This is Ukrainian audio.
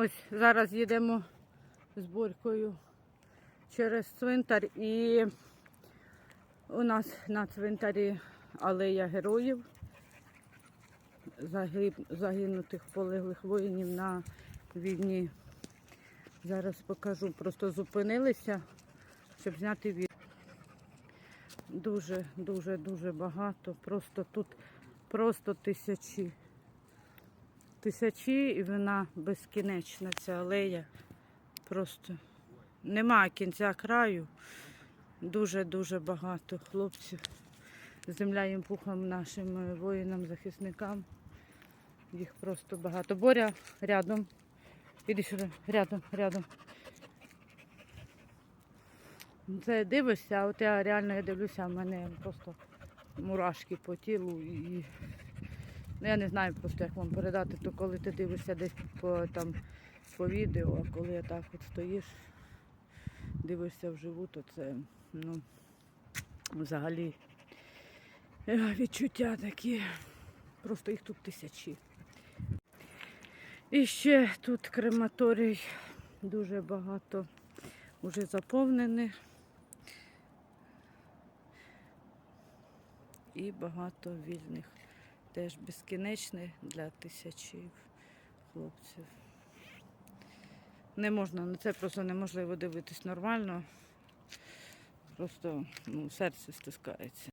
Ось зараз їдемо з Борькою через цвинтар і у нас на цвинтарі алея героїв, загинутих полеглих воїнів на війні. Зараз покажу, просто зупинилися, щоб зняти відео. Дуже, дуже, дуже багато. Просто тут просто тисячі. Тисячі і вона безкінечна, ця алея. Просто немає кінця краю. Дуже-дуже багато хлопців. Земля їм пухом нашим е, воїнам, захисникам. Їх просто багато. Боря рядом. Іди сюди, рядом, рядом. Це дивишся, а от я реально я дивлюся, в мене просто мурашки по тілу і ну, я не знаю просто як вам передати, то коли ти дивишся десь по там по відео, а коли так от стоїш, дивишся вживу, то це ну взагалі е, відчуття такі. Просто їх тут тисячі. І ще тут крематорій дуже багато вже заповнений. І багато вільних. Теж безкінечний для тисячів хлопців. Не можна, на це просто неможливо дивитись нормально. Просто ну, серце стискається.